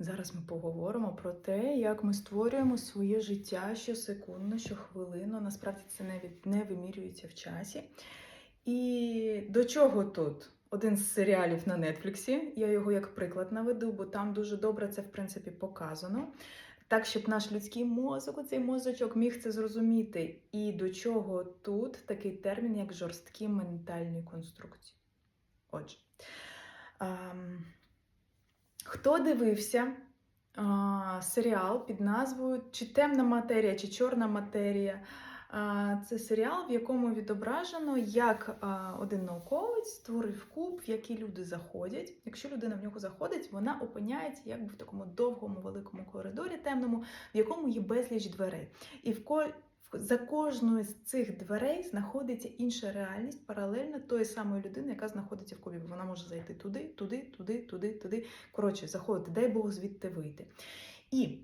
Зараз ми поговоримо про те, як ми створюємо своє життя щосекундно, щохвилинно. Насправді це навіть не вимірюється в часі. І до чого тут? Один з серіалів на Нетфліксі. Я його як приклад наведу, бо там дуже добре це в принципі показано. Так, щоб наш людський мозок, оцей мозочок міг це зрозуміти. І до чого тут такий термін, як жорсткі ментальні конструкції. Отже, ем, хто дивився а, серіал під назвою Чи темна матерія, чи чорна матерія? А, Це серіал, в якому відображено, як а, один науковець створив куб, в який люди заходять. Якщо людина в нього заходить, вона опиняється якби в такому довгому великому коридорі темному, в якому є безліч дверей. І в. За кожною з цих дверей знаходиться інша реальність, паралельна тої самої людини, яка знаходиться в кубі. Вона може зайти туди, туди, туди, туди, туди. Коротше, заходити, дай Бог звідти вийти. І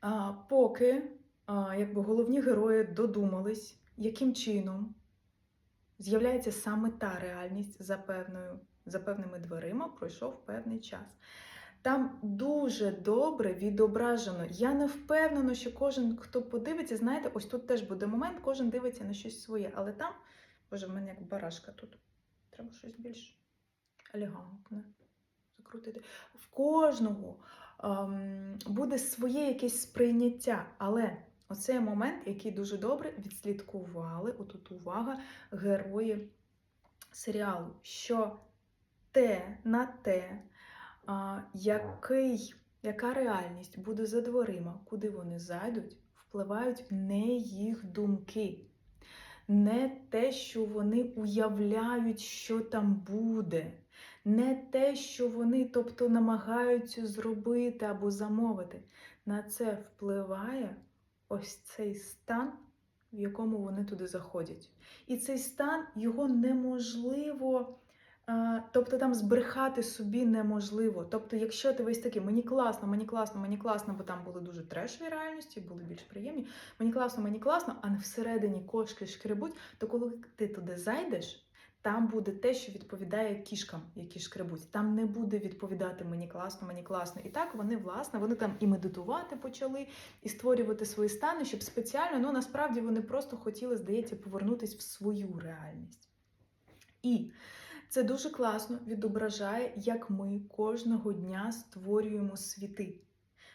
а, поки а, якби головні герої додумались, яким чином з'являється саме та реальність за певною, за певними дверима, пройшов певний час. Там дуже добре відображено. Я не впевнена, що кожен, хто подивиться, знаєте, ось тут теж буде момент, кожен дивиться на щось своє. Але там, боже, в мене як барашка тут. Треба щось більш елегантне закрутити. В кожного ем, буде своє якесь сприйняття, але оцей момент, який дуже добре відслідкували, отут увага, герої серіалу, що те на те, який, яка реальність буде за дверима, куди вони зайдуть, впливають не їх думки, не те, що вони уявляють, що там буде, не те, що вони, тобто, намагаються зробити або замовити. На це впливає ось цей стан, в якому вони туди заходять. І цей стан його неможливо. Тобто там збрехати собі неможливо. Тобто, якщо ти весь такий, мені класно, мені класно, мені класно, бо там були дуже трешові реальності, були більш приємні. Мені класно, мені класно, а не всередині кошки шкребуть, то коли ти туди зайдеш, там буде те, що відповідає кішкам, які шкребуть. Там не буде відповідати мені класно, мені класно. І так вони, власне, вони там і медитувати почали, і створювати свої стани, щоб спеціально, ну насправді вони просто хотіли, здається, повернутися в свою реальність. І це дуже класно відображає, як ми кожного дня створюємо світи,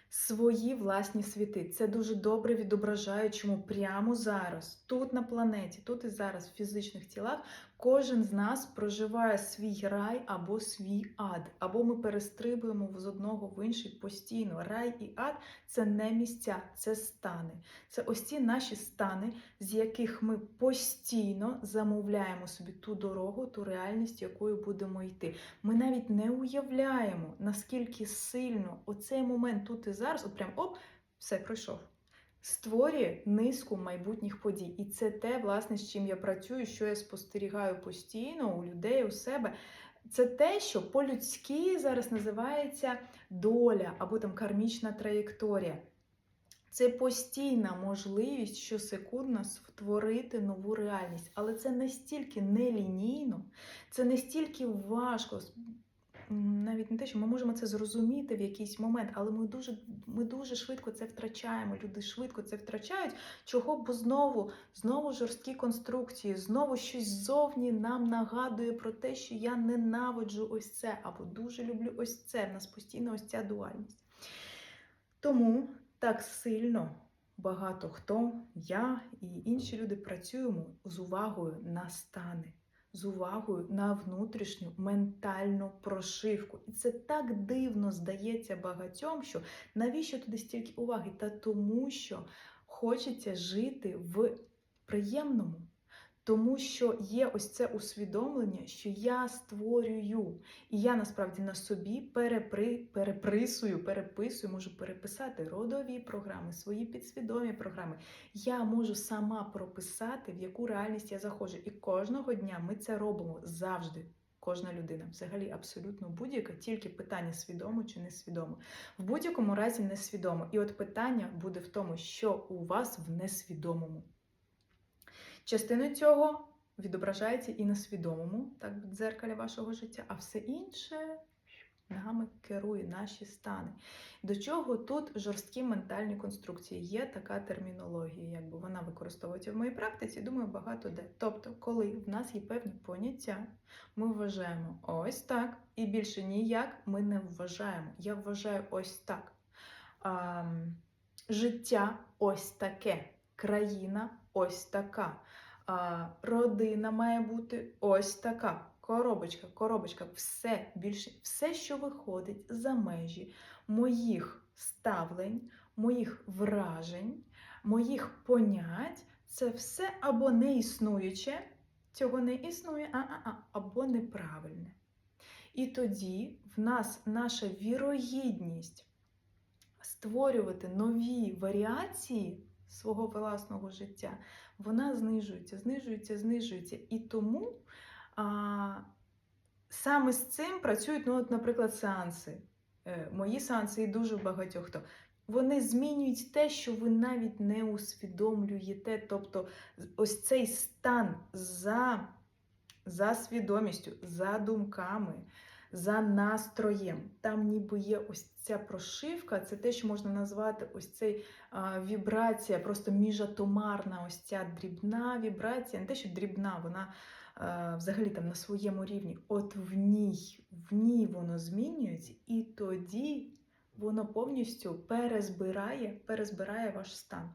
свої власні світи. Це дуже добре відображає, чому прямо зараз, тут на планеті, тут і зараз, в фізичних тілах, кожен з нас проживає свій рай або свій ад, або ми перестрибуємо з одного в інший постійно. Рай і ад це не місця, це стани. Це ось ці наші стани, з яких ми постійно замовляємо собі ту дорогу, ту реальність, якою будемо йти. Ми навіть не уявляємо, наскільки сильно оцей момент тут і зараз, от прям оп, все пройшов. Створює низку майбутніх подій. І це те, власне, з чим я працюю, що я спостерігаю постійно у людей, у себе. Це те, що по-людськи зараз називається доля або там кармічна траєкторія. Це постійна можливість щосекундно створити нову реальність. Але це настільки нелінійно, це настільки важко. Навіть не те, що ми можемо це зрозуміти в якийсь момент, але ми дуже ми дуже швидко це втрачаємо. Люди швидко це втрачають. Чого? Бо знову, знову жорсткі конструкції, знову щось ззовні нам нагадує про те, що я ненавиджу ось це, або дуже люблю ось це. В нас постійно ось ця дуальність. Тому так сильно багато хто, я і інші люди працюємо з увагою на стани з увагою на внутрішню ментальну прошивку. І це так дивно здається багатьом, що навіщо туди стільки уваги? Та тому, що хочеться жити в приємному. Тому що є ось це усвідомлення, що я створюю, і я насправді на собі перепри, переприсую, переписую, можу переписати родові програми, свої підсвідомі програми. Я можу сама прописати, в яку реальність я заходжу. І кожного дня ми це робимо завжди. Кожна людина, взагалі, абсолютно будь-яка, тільки питання свідомо чи несвідомо. В будь-якому разі несвідомо. І от питання буде в тому, що у вас в несвідомому. Частина цього відображається і на свідомому, так, дзеркалі вашого життя, а все інше нами керує, наші стани. До чого тут жорсткі ментальні конструкції? Є така термінологія, якби вона використовується в моїй практиці, думаю, багато де. Тобто, коли в нас є певні поняття, ми вважаємо ось так, і більше ніяк ми не вважаємо. Я вважаю ось так. А, життя ось таке, країна ось така, родина має бути ось така. Коробочка, коробочка, все більше, все, що виходить за межі моїх ставлень, моїх вражень, моїх понять, це все або не існуюче, цього не існує, а-а-а, або неправильне. І тоді в нас наша вірогідність створювати нові варіації свого власного життя, вона знижується, знижується, знижується. І тому а, саме з цим працюють, ну, от, наприклад, сеанси. Е, Мої сеанси і дуже багатьох хто. Вони змінюють те, що ви навіть не усвідомлюєте. Тобто, ось цей стан за, за свідомістю, за думками, за настроєм. Там ніби є ось ця прошивка, це те, що можна назвати ось цей а, вібрація, просто міжатомарна, ось ця дрібна вібрація, не те, що дрібна, вона а, взагалі там на своєму рівні. От в ній, в ній воно змінюється, і тоді воно повністю перезбирає, перезбирає ваш стан.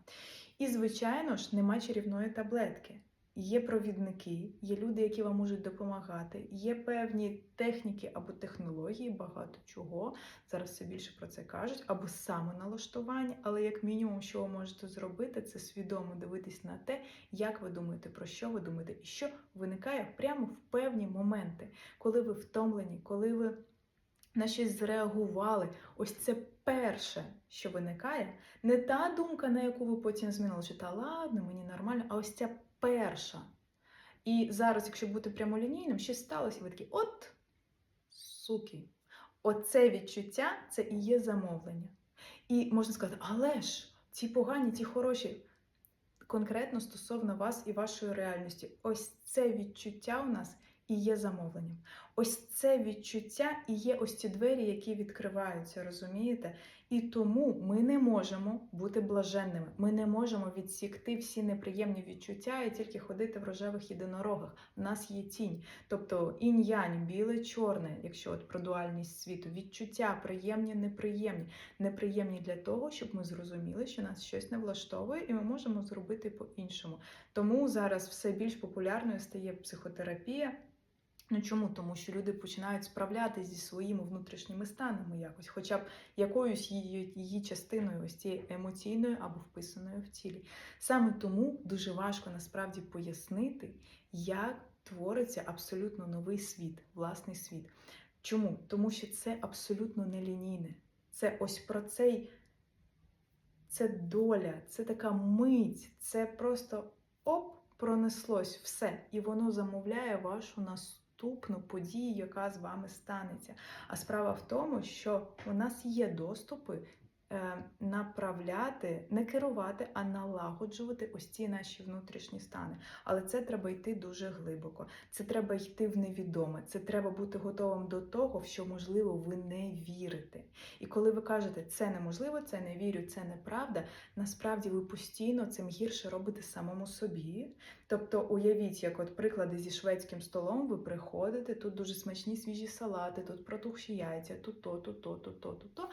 І, звичайно ж, нема чарівної таблетки. Є провідники, є люди, які вам можуть допомагати, є певні техніки або технології, багато чого. Зараз все більше про це кажуть, або самоналаштування, але як мінімум, що ви можете зробити, це свідомо дивитись на те, як ви думаєте, про що ви думаєте, і що виникає прямо в певні моменти, коли ви втомлені, коли ви на щось зреагували. Ось це перше, що виникає, не та думка, на яку ви потім змінили, що та ладно, мені нормально, а ось ця перша. І зараз, якщо бути прямолінійним, щось сталося, і ви такі, от суки. Оце відчуття це і є замовлення. І можна сказати, але ж ці погані, ті хороші, конкретно стосовно вас і вашої реальності. Ось це відчуття у нас і є замовленням. Ось це відчуття і є ось ці двері, які відкриваються, розумієте? І тому ми не можемо бути блаженними. Ми не можемо відсікти всі неприємні відчуття і тільки ходити в рожевих єдинорогах. У нас є тінь. Тобто інь-янь, біле, чорне, якщо от про дуальність світу, відчуття приємні, неприємні. Неприємні для того, щоб ми зрозуміли, що нас щось не влаштовує, і ми можемо зробити по-іншому. Тому зараз все більш популярною стає психотерапія. Ну чому? Тому що люди починають справлятися зі своїми внутрішніми станами якось, хоча б якоюсь її, її частиною, ось цією емоційною або вписаною в тілі. Саме тому дуже важко насправді пояснити, як твориться абсолютно новий світ, власний світ. Чому? Тому що це абсолютно нелінійне. Це ось про цей це доля, це така мить, це просто оп, пронеслось все, і воно замовляє вашу наступну подію, яка з вами станеться. А справа в тому, що у нас є доступи. Е, Направляти, не керувати, а налагоджувати ось ці наші внутрішні стани. Але це треба йти дуже глибоко. Це треба йти в невідоме. Це треба бути готовим до того, в що можливо ви не вірите. І коли ви кажете, це неможливо, це не вірю, це неправда, насправді ви постійно цим гірше робите самому собі. Тобто, уявіть, як от приклади зі шведським столом, ви приходите, тут дуже смачні свіжі салати, тут протухші яйця, тут то, тут то, тут то, тут то.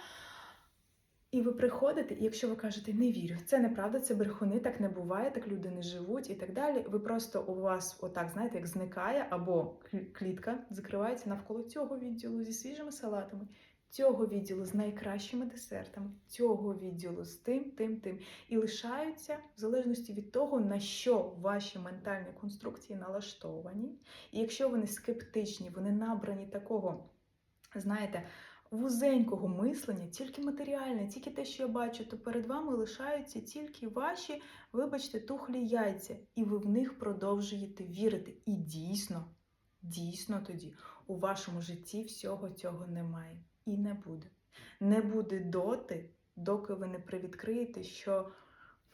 І ви приходите, і якщо ви кажете не вірю, це неправда, це брехуни, так не буває, так люди не живуть і так далі. Ви просто у вас, отак, знаєте, як зникає, або клітка закривається навколо цього відділу зі свіжими салатами, цього відділу з найкращими десертами, цього відділу з тим, тим, тим. І лишаються в залежності від того, на що ваші ментальні конструкції налаштовані. І якщо вони скептичні, вони набрані такого, знаєте, вузенького мислення, тільки матеріальне, тільки те, що я бачу, то перед вами лишаються тільки ваші, вибачте, тухлі яйця, і ви в них продовжуєте вірити. І дійсно, дійсно тоді у вашому житті всього цього немає і не буде. Не буде доти, доки ви не привідкриєте, що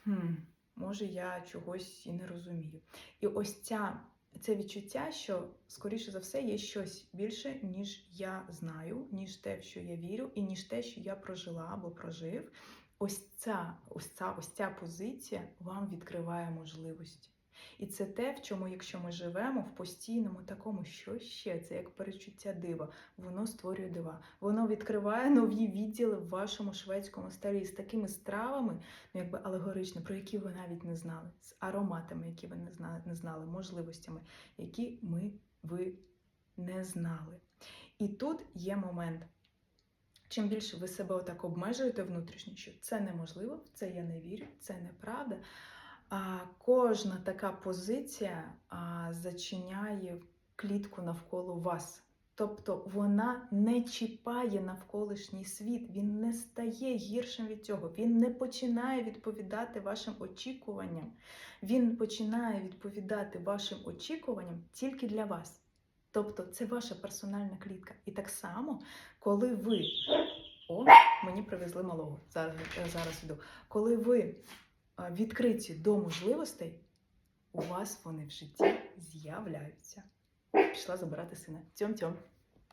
хм, може я чогось і не розумію. І ось ця це відчуття, що скоріше за все є щось більше, ніж я знаю, ніж те, в що я вірю, і ніж те, що я прожила або прожив. Ось ця, ось ця, ось ця позиція вам відкриває можливості. І це те, в чому, якщо ми живемо в постійному такому, що ще це як перечуття дива, воно створює дива. Воно відкриває нові відділи в вашому шведському столі з такими стравами, ну якби алегорично, про які ви навіть не знали, з ароматами, які ви не знали, не можливостями, які ми ви не знали. І тут є момент. Чим більше ви себе отак обмежуєте внутрішньо, що це неможливо, це я не вірю, це неправда. Кожна така позиція зачиняє клітку навколо вас. Тобто вона не чіпає навколишній світ, він не стає гіршим від цього, він не починає відповідати вашим очікуванням. Він починає відповідати вашим очікуванням тільки для вас. Тобто це ваша персональна клітка. І так само, коли ви. О, мені привезли малого. Зараз, зараз іду. Коли ви відкриті до можливостей, у вас вони в житті з'являються. Пішла забирати сина. Тьом-тьом.